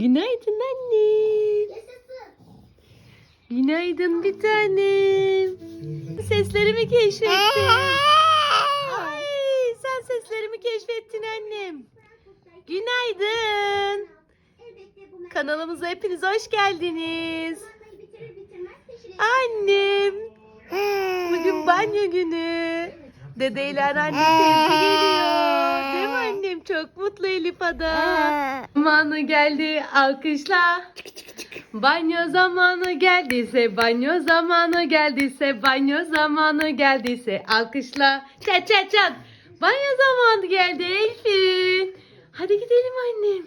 Günaydın annem. Günaydın bir tanem. Seslerimi keşfettin. Ay, sen seslerimi keşfettin annem. Günaydın. Kanalımıza hepiniz hoş geldiniz. Annem. Bugün banyo günü. Dede ile anneannem teyze geliyor. Değil mi annem? Çok mutlu Elif Ada. Zamanı geldi alkışla. Banyo zamanı geldiyse, banyo zamanı geldiyse, banyo zamanı geldiyse alkışla. Çat çat çat. Banyo zamanı geldi Elfin. Hadi gidelim annem.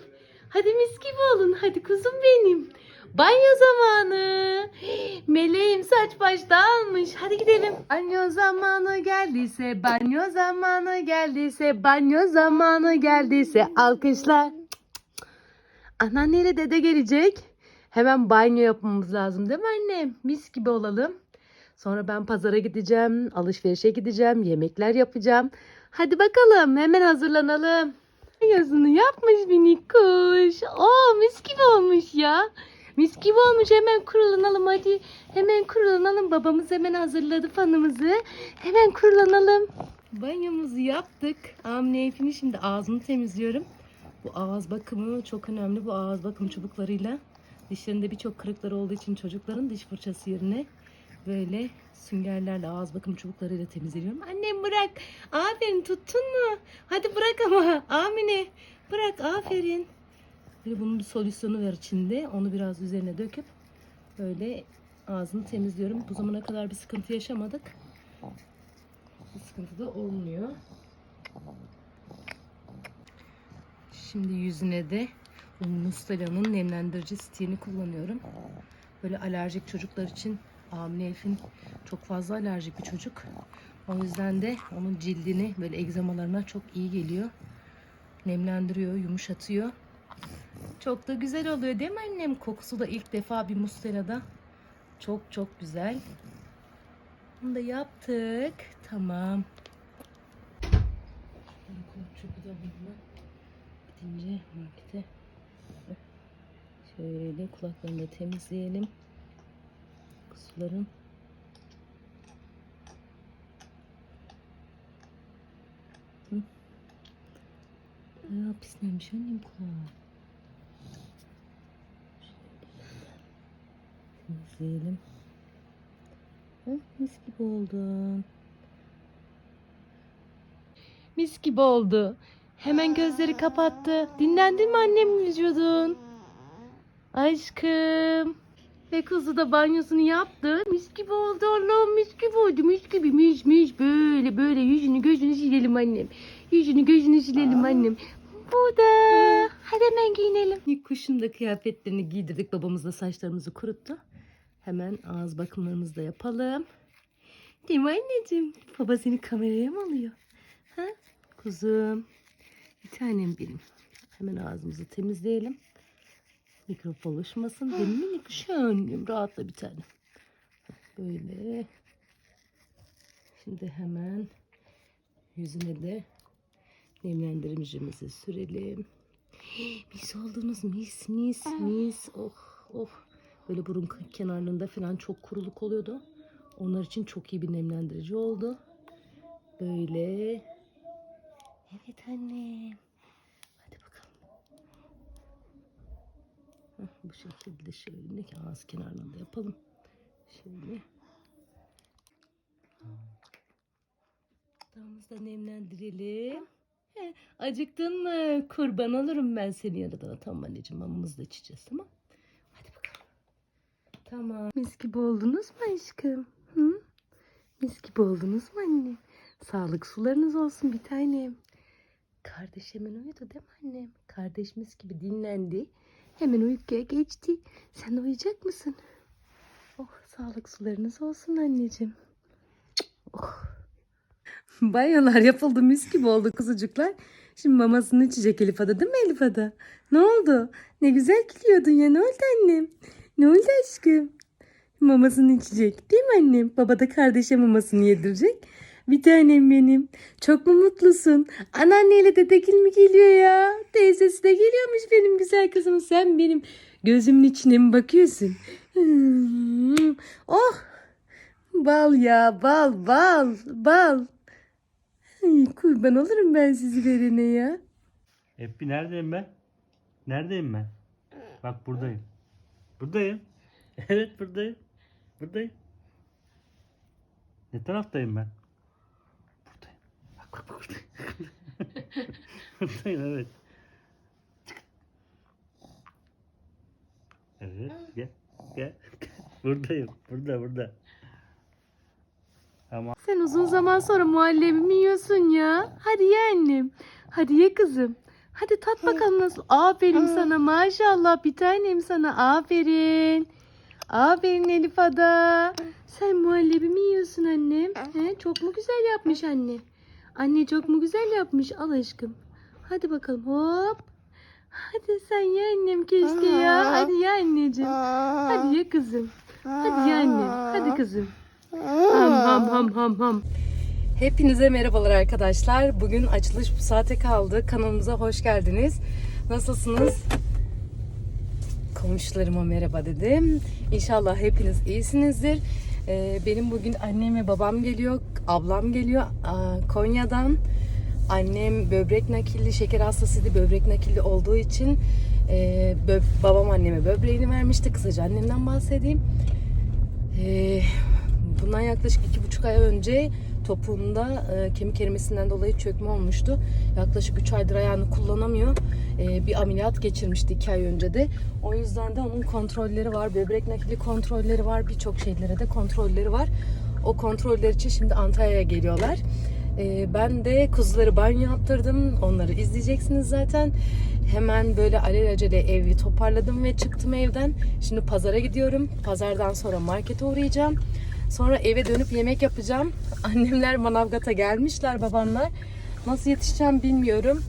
Hadi mis gibi olun. Hadi kuzum benim. Banyo zamanı. Meleğim saç baş dağılmış. Hadi gidelim. Banyo zamanı geldiyse, banyo zamanı geldiyse, banyo zamanı geldiyse alkışla. Anneanneyle dede gelecek. Hemen banyo yapmamız lazım değil mi annem? Mis gibi olalım. Sonra ben pazara gideceğim, alışverişe gideceğim, yemekler yapacağım. Hadi bakalım hemen hazırlanalım. Yazını yapmış minik kuş. Oo mis gibi olmuş ya. Mis gibi olmuş hemen kurulanalım hadi. Hemen kurulanalım. Babamız hemen hazırladı fanımızı. Hemen kurulanalım. Banyomuzu yaptık. Amine Efe'nin şimdi ağzını temizliyorum. Bu ağız bakımı çok önemli. Bu ağız bakım çubuklarıyla dişlerinde birçok kırıkları olduğu için çocukların diş fırçası yerine böyle süngerlerle ağız bakım çubuklarıyla temizliyorum. Annem bırak. Aferin tuttun mu? Hadi bırak ama. Amine bırak aferin. Böyle bunun bir solüsyonu var içinde. Onu biraz üzerine döküp böyle ağzını temizliyorum. Bu zamana kadar bir sıkıntı yaşamadık. Bir sıkıntı da olmuyor. Şimdi yüzüne de Mustela'nın nemlendirici stiğini kullanıyorum. Böyle alerjik çocuklar için Amine Elfin çok fazla alerjik bir çocuk. O yüzden de onun cildini böyle egzamalarına çok iyi geliyor. Nemlendiriyor, yumuşatıyor. Çok da güzel oluyor değil mi annem? Kokusu da ilk defa bir Mustela'da. Çok çok güzel. Bunu da yaptık. Tamam. Çöpü de bununla gidince markete şöyle kulaklarını da temizleyelim. Kuzuların Hı. Bayağı pislenmiş annem kulağı. Temizleyelim. Hı, mis gibi oldun. Mis gibi oldu. Hemen gözleri kapattı. Dinlendin mi annem vücudun? Aşkım. Ve kuzu da banyosunu yaptı. Mis gibi oldu Allah'ım mis gibi oldu. Mis gibi mis mis böyle böyle yüzünü gözünü silelim annem. Yüzünü gözünü silelim annem. Bu da. Hadi hemen giyinelim. Kuşun da kıyafetlerini giydirdik. Babamız da saçlarımızı kuruttu. Hemen ağız bakımlarımızı da yapalım. Değil mi anneciğim? Baba seni kameraya mı alıyor? Ha? Kuzum. Bir tanem benim. Hemen ağzımızı temizleyelim. Mikrop oluşmasın. Benim minik şönlüğüm. Rahatla bir tane. Böyle. Şimdi hemen yüzüne de nemlendiricimizi sürelim. Mis oldunuz mis mis mis. Oh oh. Böyle burun kenarlarında falan çok kuruluk oluyordu. Onlar için çok iyi bir nemlendirici oldu. Böyle. Evet annem. Hadi bakalım. Heh, bu şekilde şöyle ağız kenarlarında yapalım. Şöyle. Dudağımızı da nemlendirelim. He, acıktın mı? Kurban olurum ben senin yanına. Tamam anneciğim mamamızı da içeceğiz tamam. Hadi bakalım. Tamam. Mis gibi oldunuz mu aşkım? Hı? Mis gibi oldunuz mu anne? Sağlık sularınız olsun bir tanem. Kardeş hemen uyudu değil mi annem? Kardeş mis gibi dinlendi. Hemen uykuya geçti. Sen uyuyacak mısın? Oh sağlık sularınız olsun anneciğim. Oh. Banyolar yapıldı mis gibi oldu kuzucuklar. Şimdi mamasını içecek Elif Ada değil mi Elif Ada? Ne oldu? Ne güzel gülüyordun ya ne oldu annem? Ne oldu aşkım? Mamasını içecek değil mi annem? Baba da kardeşe mamasını yedirecek. Bir tanem benim. Çok mu mutlusun? Anneanneyle dedekil mi geliyor ya? Teyzesi de geliyormuş benim güzel kızım. Sen benim gözümün içine mi bakıyorsun? Hmm. Oh! Bal ya bal bal bal. Kurban olurum ben sizi verene ya. Heppi neredeyim ben? Neredeyim ben? Bak buradayım. Buradayım. Evet buradayım. Buradayım. Ne taraftayım ben? Buradayım. Bak bak bak buradayım. buradayım evet. Evet gel. Gel. Buradayım. Burada burada. Ama Sen uzun zaman sonra muhallebi mi yiyorsun ya? Hadi ye annem. Hadi ye kızım. Hadi tat bakalım nasıl. Aferin sana maşallah bir tanem sana aferin. Aferin Elif Ada. Sen muhallebi mi yiyorsun annem? He, çok mu güzel yapmış anne? Anne çok mu güzel yapmış? Al aşkım. Hadi bakalım hop. Hadi sen ye annem keşke ya. Hadi ye anneciğim. Hadi ye kızım. Hadi ye annem. Hadi kızım. Ham ham ham ham ham. Hepinize merhabalar arkadaşlar. Bugün açılış bu saate kaldı. Kanalımıza hoş geldiniz. Nasılsınız? Komşularıma merhaba dedim. İnşallah hepiniz iyisinizdir. Ee, benim bugün annem ve babam geliyor. Ablam geliyor Aa, Konya'dan. Annem böbrek nakilli, şeker hastasıydı. Böbrek nakilli olduğu için e, bö- babam anneme böbreğini vermişti. Kısaca annemden bahsedeyim. Ee, bundan yaklaşık iki buçuk ay önce topuğunda e, kemik erimesinden dolayı çökme olmuştu. Yaklaşık 3 aydır ayağını kullanamıyor. Ee, bir ameliyat geçirmişti 2 ay önce de. O yüzden de onun kontrolleri var. Böbrek nakli kontrolleri var. Birçok şeylere de kontrolleri var. O kontroller için şimdi Antalya'ya geliyorlar. Ee, ben de kuzuları banyo yaptırdım. Onları izleyeceksiniz zaten. Hemen böyle alelacele evi toparladım ve çıktım evden. Şimdi pazara gidiyorum. Pazardan sonra markete uğrayacağım. Sonra eve dönüp yemek yapacağım. Annemler Manavgat'a gelmişler babamlar. Nasıl yetişeceğim bilmiyorum.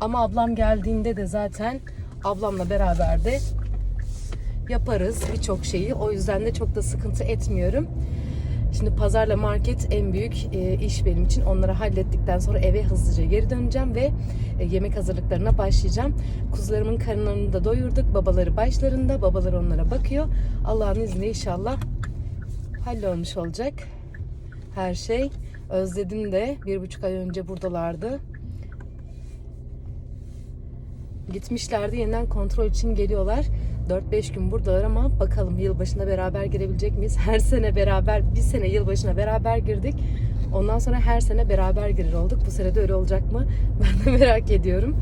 Ama ablam geldiğinde de zaten ablamla beraber de yaparız birçok şeyi. O yüzden de çok da sıkıntı etmiyorum. Şimdi pazarla market en büyük e, iş benim için. Onları hallettikten sonra eve hızlıca geri döneceğim ve e, yemek hazırlıklarına başlayacağım. Kuzularımın karınlarını da doyurduk. Babaları başlarında. Babaları onlara bakıyor. Allah'ın izniyle inşallah hallolmuş olacak her şey. Özledim de bir buçuk ay önce buradalardı. Gitmişlerdi yeniden kontrol için geliyorlar. 4-5 gün buradalar ama bakalım yılbaşına beraber girebilecek miyiz? Her sene beraber, bir sene yılbaşına beraber girdik. Ondan sonra her sene beraber girer olduk. Bu sene de öyle olacak mı? Ben de merak ediyorum.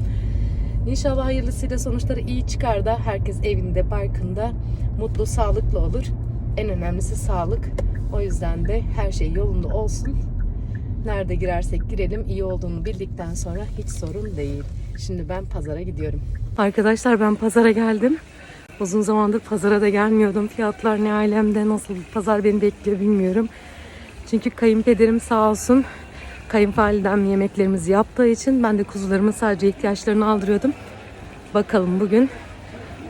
İnşallah hayırlısıyla sonuçları iyi çıkar da herkes evinde, barkında mutlu, sağlıklı olur. En önemlisi sağlık. O yüzden de her şey yolunda olsun. Nerede girersek girelim iyi olduğunu bildikten sonra hiç sorun değil. Şimdi ben pazara gidiyorum. Arkadaşlar ben pazara geldim. Uzun zamandır pazara da gelmiyordum. Fiyatlar ne alemde, nasıl pazar beni bekliyor bilmiyorum. Çünkü kayınpederim sağ olsun kayınvalidem yemeklerimizi yaptığı için ben de kuzularımın sadece ihtiyaçlarını aldırıyordum. Bakalım bugün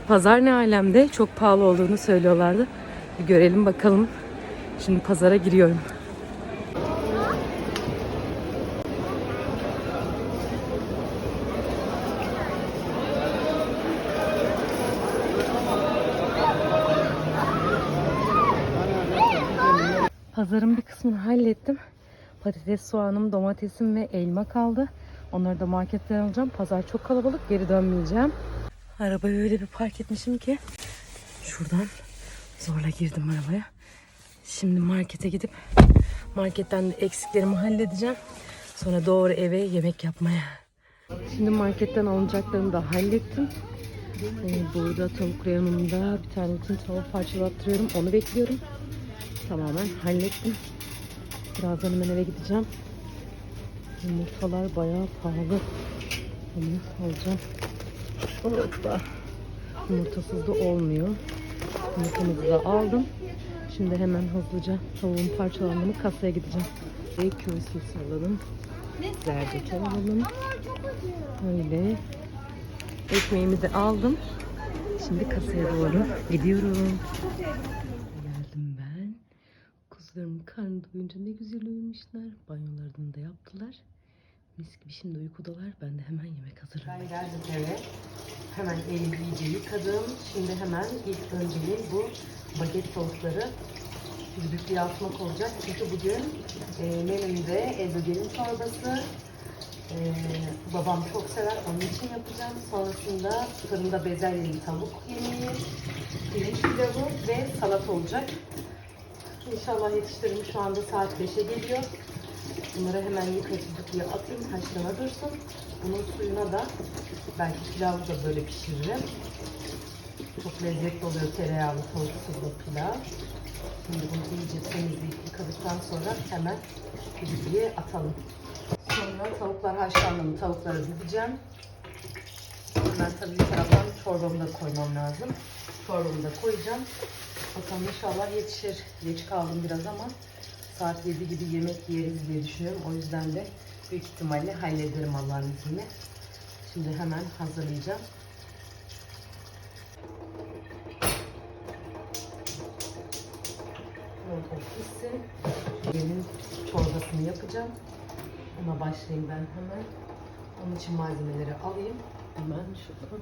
pazar ne alemde çok pahalı olduğunu söylüyorlardı. Bir görelim bakalım. Şimdi pazara giriyorum. Pazarın bir kısmını hallettim. Patates, soğanım, domatesim ve elma kaldı. Onları da marketten alacağım. Pazar çok kalabalık. Geri dönmeyeceğim. Arabayı öyle bir park etmişim ki şuradan zorla girdim arabaya. Şimdi markete gidip marketten de eksiklerimi halledeceğim. Sonra doğru eve yemek yapmaya. Şimdi marketten alınacaklarımı da hallettim. Ee, burada tavuk reyonunda bir tane için tavuk parçalattırıyorum. Onu bekliyorum. Tamamen hallettim. Birazdan hemen eve gideceğim. Yumurtalar bayağı pahalı. Onu alacağım. Hoppa. Yumurtasız da olmuyor. Yumurtamızı da aldım. Şimdi hemen hızlıca tavuğun parçalandığını kasaya gideceğim. Ve sosu alalım. Zerdeçal alalım. Öyle. Ekmeğimi de aldım. Şimdi kasaya doğru gidiyorum. Geldim ben. Kuzu Kuşlarım karnı doyunca ne güzel uyumuşlar. Banyolarını da yaptılar. Mis gibi şimdi uykudalar. Ben de hemen yemek hazırlıyorum. Ben geldim eve. Hemen elimi iyice yıkadım. Şimdi hemen ilk önceliğim bu baget tavukları düdüklüye atmak olacak. Çünkü bugün e, menümde ezogelin çorbası. E, babam çok sever. Onun için yapacağım. Sonrasında fırında bezelyeli tavuk yemeği, pirinç pilavı ve salat olacak. İnşallah yetiştiririm. Şu anda saat 5'e geliyor. Bunları hemen yıkayıp düdüklüye atayım. Haşlama dursun. Bunun suyuna da belki pilavı da böyle pişiririm. Çok lezzetli oluyor tereyağlı tavuk tuzlu pilav. Şimdi bunu iyice temizleyip yıkadıktan sonra hemen düdüklüye atalım. Sonra tavuklar haşlandı mı tavukları dideceğim. Ben tabii bir taraftan çorbamı da koymam lazım. Çorbamı da koyacağım. Bakalım inşallah yetişir. Geç kaldım biraz ama saat 7 gibi yemek yeriz diye düşünüyorum. O yüzden de büyük ihtimalle hallederim Allah'ın izniyle. Şimdi hemen hazırlayacağım. Orada pişsin. Benim çorbasını yapacağım. Ona başlayayım ben hemen. Onun için malzemeleri alayım. Hemen şuradan.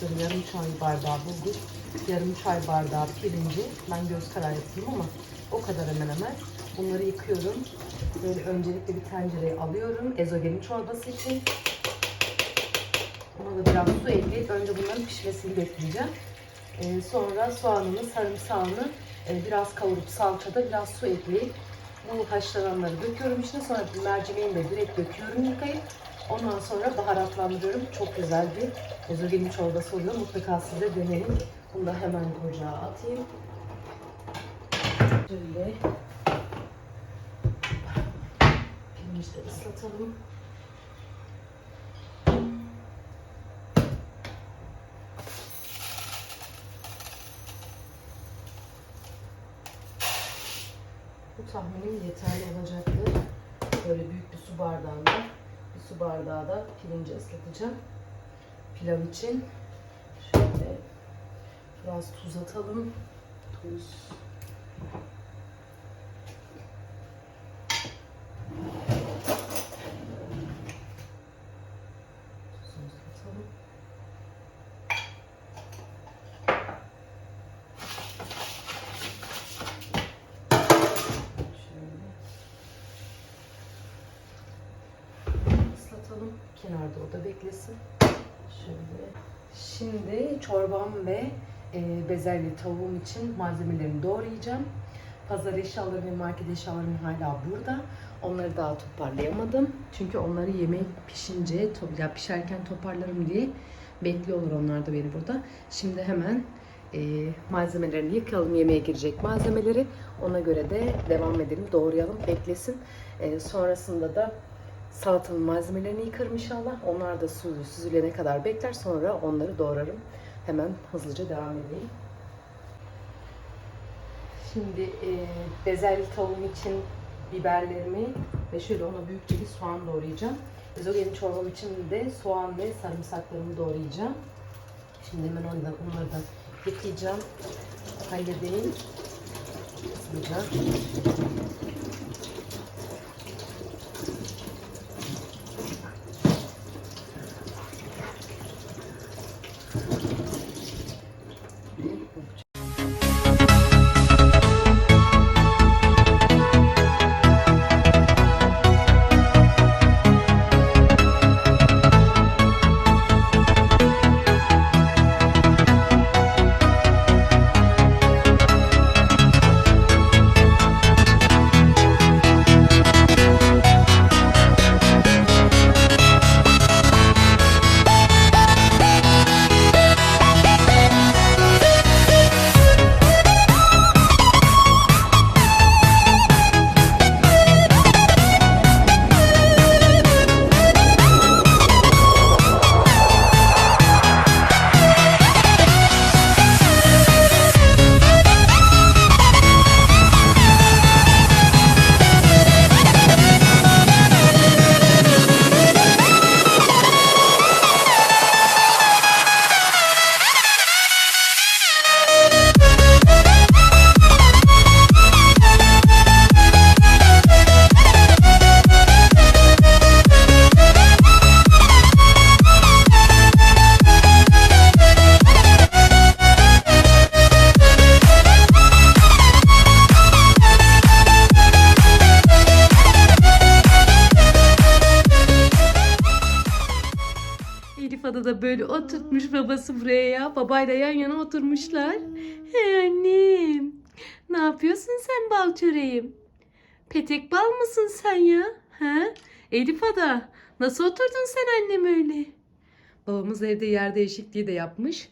Şöyle yarım çay bardağı bulgur, yarım çay bardağı pirinci. Ben göz kararı yapayım ama o kadar hemen hemen. Bunları yıkıyorum. Böyle öncelikle bir tencereye alıyorum. Ezogelin çorbası için. Ona da biraz su ekleyip önce bunların pişmesini bekleyeceğim. Ee, sonra soğanını, sarımsağını e, biraz kavurup salçada biraz su ekleyip bu haşlananları döküyorum içine. Sonra mercimeğini de direkt döküyorum yıkayıp. Ondan sonra baharatlandırıyorum. Çok güzel bir ezogelin çorbası oluyor. Mutlaka siz de deneyin. Bunu da hemen ocağa atayım. Şöyle de ıslatalım. Bu tahminim yeterli olacaktır. Böyle büyük bir su bardağında bir su bardağı da pirinci ıslatacağım. Pilav için şöyle biraz tuz atalım. Tuz. Tuzumuzu atalım. Şöyle. ıslatalım. Kenarda o da beklesin. Şöyle. Şimdi çorbam ve e, bezelye tavuğum için malzemelerimi doğrayacağım. Pazar eşyaları ve market eşyalarım hala burada. Onları daha toparlayamadım. Çünkü onları yemek pişince, to- ya pişerken toparlarım diye bekliyorlar onlar da beni burada. Şimdi hemen e, malzemelerini yıkayalım yemeğe girecek malzemeleri. Ona göre de devam edelim, doğrayalım, beklesin. E, sonrasında da Salatanın malzemelerini yıkarım inşallah. Onlar da su süzülene kadar bekler. Sonra onları doğrarım. Hemen hızlıca devam edeyim. Şimdi e, bezelye tavuğum için biberlerimi ve şöyle ona büyükçe bir soğan doğrayacağım. Ezogelin çorbam için de soğan ve sarımsaklarımı doğrayacağım. Şimdi hemen onları, onları da yıkayacağım. Halledeyim. Hızlıca. Babası buraya ya. Babayla yan yana oturmuşlar. He annem. Ne yapıyorsun sen bal çöreğim? Petek bal mısın sen ya? Ha? Elif Ada. Nasıl oturdun sen annem öyle? Babamız evde yer değişikliği de yapmış.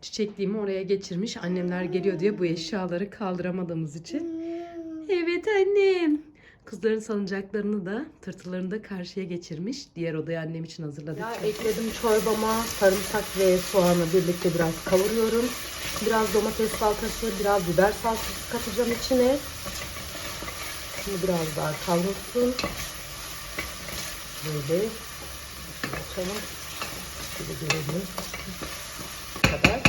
Çiçekliğimi oraya geçirmiş. Annemler geliyor diye bu eşyaları kaldıramadığımız için. Evet annem. Kızların salıncaklarını da tırtılarını da karşıya geçirmiş. Diğer odayı annem için hazırladık. Ya ekledim çorbama sarımsak ve soğanı birlikte biraz kavuruyorum. Biraz domates salçası, biraz biber salçası katacağım içine. Şimdi biraz daha kavrulsun. Böyle açalım. Şöyle görelim. Bu kadar.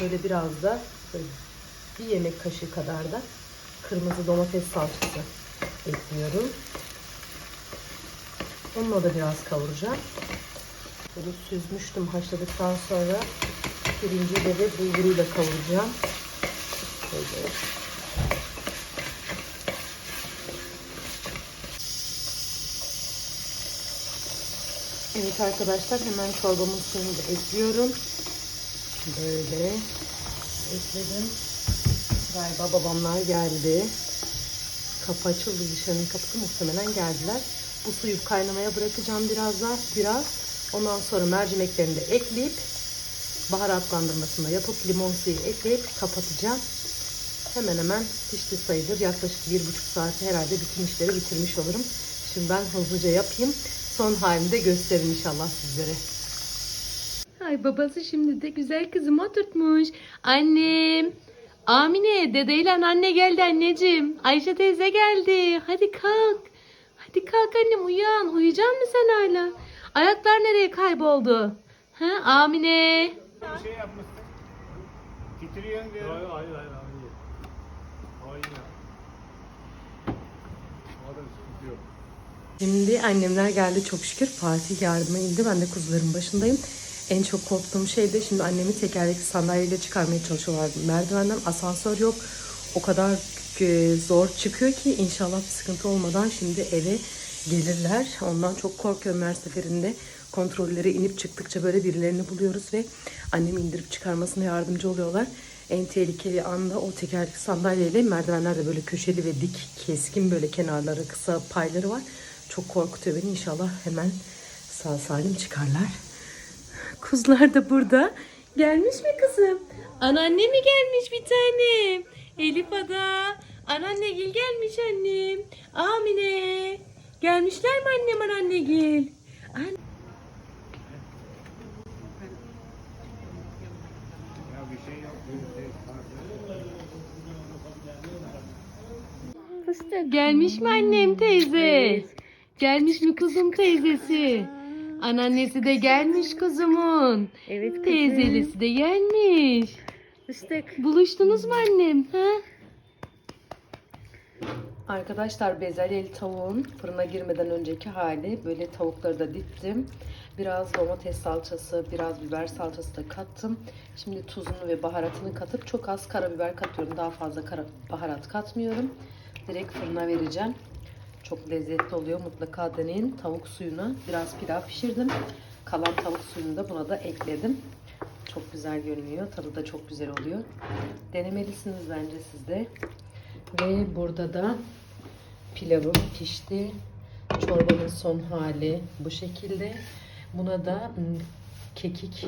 Böyle biraz da böyle bir yemek kaşığı kadar da kırmızı domates salçası ekliyorum. Onunla da biraz kavuracağım. Böyle süzmüştüm haşladıktan sonra pirinciyle ve bulguruyla kavuracağım. Böyle. Evet arkadaşlar hemen çorbamın suyunu da ekliyorum. Böyle ekledim. Galiba babamlar geldi. Kapı açıldı dışarının kapısı muhtemelen geldiler. Bu suyu kaynamaya bırakacağım biraz daha biraz. Ondan sonra mercimeklerini de ekleyip baharatlandırmasını yapıp limon suyu ekleyip kapatacağım. Hemen hemen pişti sayılır. Yaklaşık bir buçuk saati herhalde bütün işleri bitirmiş olurum. Şimdi ben hızlıca yapayım. Son halini de gösteririm inşallah sizlere. Ay babası şimdi de güzel kızımı oturtmuş. Annem. Amine dedeyle anne geldi anneciğim. Ayşe teyze geldi. Hadi kalk. Hadi kalk annem uyan. Uyuyacak mısın sen hala? Ayaklar nereye kayboldu? Ha Amine. Bir şey yapmışsın. Titriyorsun diyorum. Hayır hayır hayır sıkıntı yok. Şimdi annemler geldi çok şükür. Fatih yardıma indi. Ben de kuzuların başındayım. En çok korktuğum şey de şimdi annemi tekerlekli sandalyeyle çıkarmaya çalışıyorlar. Merdivenden asansör yok. O kadar e, zor çıkıyor ki inşallah bir sıkıntı olmadan şimdi eve gelirler. Ondan çok korkuyorum her seferinde. Kontrollere inip çıktıkça böyle birilerini buluyoruz ve annemi indirip çıkarmasına yardımcı oluyorlar. En tehlikeli anda o tekerlekli sandalyeyle merdivenlerde böyle köşeli ve dik, keskin böyle kenarları, kısa payları var. Çok korkutuyor beni. İnşallah hemen sağ salim çıkarlar. Kuzular da burada. Gelmiş mi kızım? Anneanne mi gelmiş bir tane? Elif Ada. Anneannegil gelmiş annem. Amine. Gelmişler mi annem anneannegil? An Ya bir yok. Bir şey Gelmiş mi annem teyze? Gelmiş mi kuzum teyzesi? Anneannesi de gelmiş kuzumun. Evet Teyzelisi de gelmiş. Fıstık. Buluştunuz mu annem? Ha? Arkadaşlar bezelyeli tavuğun fırına girmeden önceki hali. Böyle tavukları da dittim. Biraz domates salçası, biraz biber salçası da kattım. Şimdi tuzunu ve baharatını katıp çok az karabiber katıyorum. Daha fazla kara baharat katmıyorum. Direkt fırına vereceğim. Çok lezzetli oluyor. Mutlaka deneyin. Tavuk suyuna biraz pilav pişirdim. Kalan tavuk suyunu da buna da ekledim. Çok güzel görünüyor. Tadı da çok güzel oluyor. Denemelisiniz bence siz de. Ve burada da pilavım pişti. Çorbanın son hali bu şekilde. Buna da mm, kekik,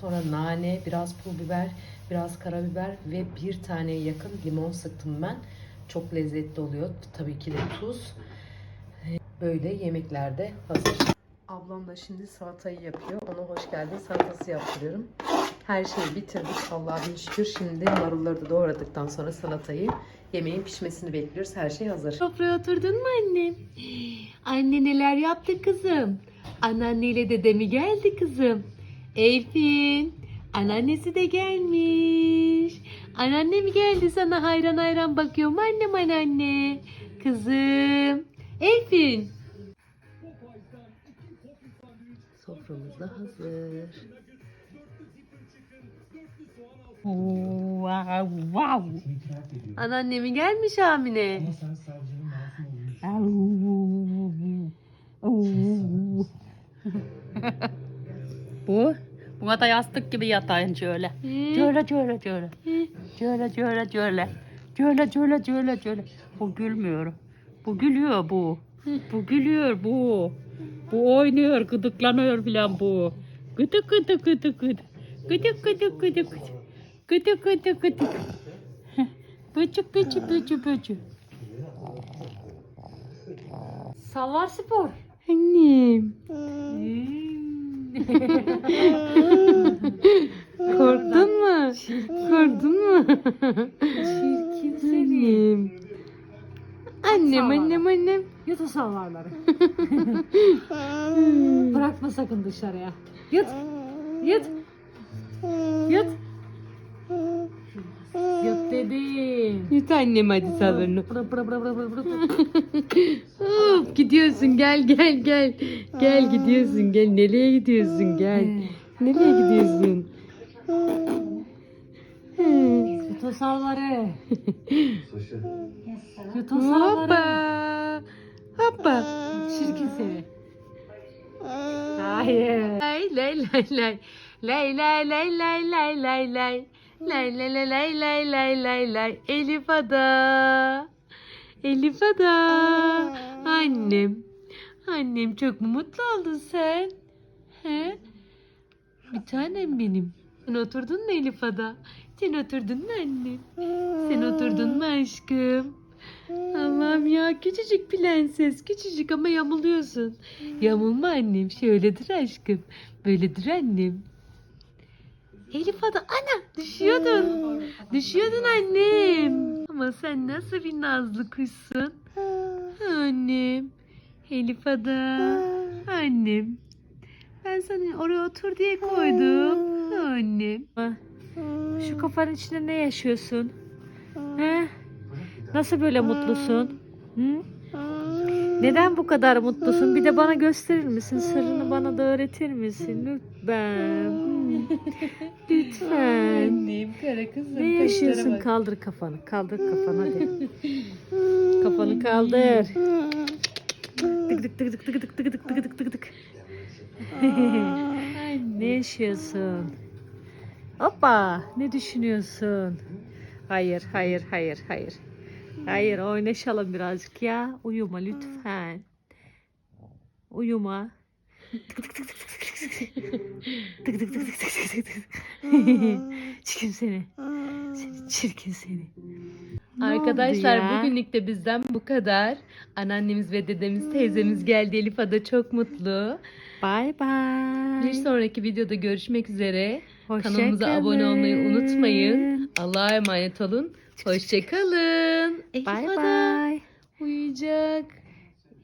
sonra nane, biraz pul biber, biraz karabiber ve bir tane yakın limon sıktım ben. Çok lezzetli oluyor. Tabii ki de tuz. Böyle yemeklerde hazır. Ablam da şimdi salatayı yapıyor. Ona hoş geldin salatası yaptırıyorum. Her şeyi bitirdik. Allah'a şükür. Şimdi marulları da doğradıktan sonra salatayı yemeğin pişmesini bekliyoruz. Her şey hazır. Sofraya oturdun mu annem? Anne neler yaptı kızım? Anneanneyle dede mi geldi kızım? Elfin. Anneannesi de gelmiş. Anneanne mi geldi sana hayran hayran bakıyor mu annem anneanne? Kızım. Elfin. Soframız da hazır. Wow, wow. Anneannemin gelmiş Amine. Bu. Buna da yastık gibi yatayın şöyle. Şöyle şöyle şöyle. Şöyle şöyle şöyle. Şöyle şöyle şöyle şöyle. Bu gülmüyor. Bu gülüyor bu. Bu gülüyor bu. Bu oynuyor, gıdıklanıyor filan bu. Gıdık gıdık gıdık gıdık. Gıdık gıdık gıdık gıdık. Gıdık gıdık gıdık. Bıcı bıcı bıcı bıcı. Salvar spor. Annem. Korktun mu? Korktun mu? Çirkin seni. Annem. Annem annem annem. Yut o salvarları. Bırakma sakın dışarıya. Yut. Yut. Yut. Yut dedim. Yut annem hadi sabırını. Bıra bıra bıra bıra bıra. Hop, gidiyorsun gel gel gel. Gel gidiyorsun gel. Nereye gidiyorsun gel. Nereye gidiyorsun? Yut o salları. Yut o salları. Hoppa. Hoppa. Çirkin seni. Hayır. Lay lay lay lay. Lay lay lay lay lay lay lay. Lay lay lay lay lay lay lay lay. Elif Ada. Elif Ada. Annem. Annem çok mu mutlu oldun sen? He? Bir tanem benim. Sen oturdun mu Elif Ada? Sen oturdun mu annem? Sen oturdun mu aşkım? Allah'ım ya küçücük prenses küçücük ama yamuluyorsun. Yamulma annem şöyledir aşkım. Böyledir annem. Elif Ada ana düşüyordun. Düşüyordun annem. Ama sen nasıl bir nazlı kuşsun. Annem. Elif Ada. Annem. Ben sana oraya otur diye koydum. Annem. Şu kafanın içinde ne yaşıyorsun? He? Nasıl böyle mutlusun? Hı? Neden bu kadar mutlusun? Bir de bana gösterir misin? Sırrını bana da öğretir misin? Lütfen. Lütfen. Annem kara kızım. Ne yaşıyorsun? Kaldır kafanı. Kaldır kafanı hadi. kafanı kaldır. Tık tık tık tık tık tık tık tık tık tık tık. ne yaşıyorsun? Hoppa. Ne düşünüyorsun? Hayır, hayır, hayır, hayır. Hayır oynaşalım birazcık ya. Uyuma lütfen. Uyuma. Tık tık tık tık tık tık. Tık tık Çirkin seni. seni. Çirkin seni. Arkadaşlar ya? bugünlük de bizden bu kadar. Anneannemiz ve dedemiz, teyzemiz hmm. geldi. Elif Ada çok mutlu. Bye bye. Bir sonraki videoda görüşmek üzere. Hoşça Kanalımıza abone olmayı unutmayın. Allah'a emanet olun. Hoşçakalın. Elif Bye Ada bye. uyuyacak.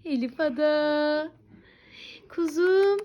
Elif Ada. Kuzum.